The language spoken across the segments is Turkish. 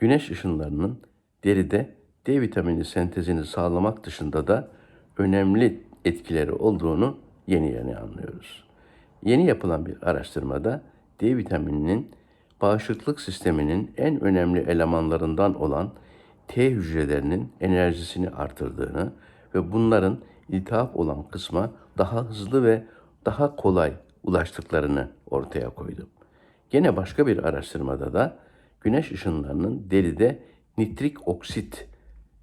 güneş ışınlarının deride D vitamini sentezini sağlamak dışında da önemli etkileri olduğunu yeni yeni anlıyoruz. Yeni yapılan bir araştırmada D vitamininin bağışıklık sisteminin en önemli elemanlarından olan T hücrelerinin enerjisini artırdığını ve bunların iltihap olan kısma daha hızlı ve daha kolay ulaştıklarını ortaya koydu. Gene başka bir araştırmada da güneş ışınlarının deride nitrik oksit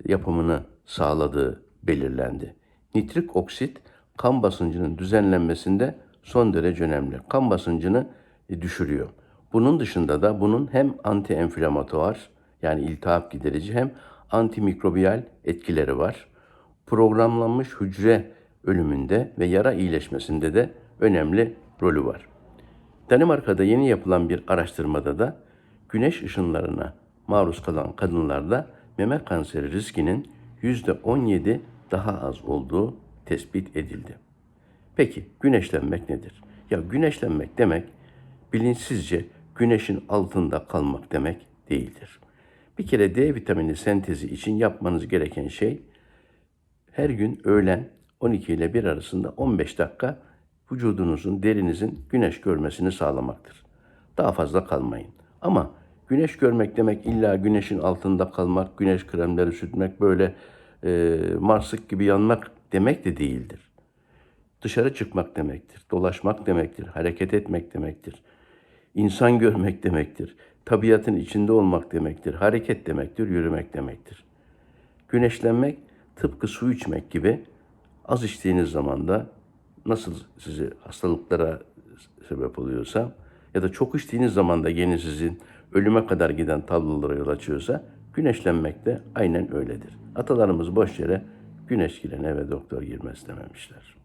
yapımını sağladığı belirlendi. Nitrik oksit kan basıncının düzenlenmesinde son derece önemli. Kan basıncını e, düşürüyor. Bunun dışında da bunun hem anti-enflamatuar yani iltihap giderici hem antimikrobiyal etkileri var. Programlanmış hücre ölümünde ve yara iyileşmesinde de önemli rolü var. Danimarka'da yeni yapılan bir araştırmada da güneş ışınlarına maruz kalan kadınlarda meme kanseri riskinin %17 daha az olduğu tespit edildi. Peki güneşlenmek nedir? Ya güneşlenmek demek bilinçsizce güneşin altında kalmak demek değildir. Bir kere D vitamini sentezi için yapmanız gereken şey her gün öğlen 12 ile 1 arasında 15 dakika vücudunuzun, derinizin güneş görmesini sağlamaktır. Daha fazla kalmayın. Ama güneş görmek demek illa güneşin altında kalmak, güneş kremleri sürtmek, böyle e, marsık gibi yanmak demek de değildir. Dışarı çıkmak demektir, dolaşmak demektir, hareket etmek demektir. İnsan görmek demektir, tabiatın içinde olmak demektir, hareket demektir, yürümek demektir. Güneşlenmek tıpkı su içmek gibi az içtiğiniz zaman da nasıl sizi hastalıklara sebep oluyorsa ya da çok içtiğiniz zaman da yeni sizin ölüme kadar giden tablolara yol açıyorsa güneşlenmek de aynen öyledir. Atalarımız boş yere güneş girene eve doktor girmez dememişler.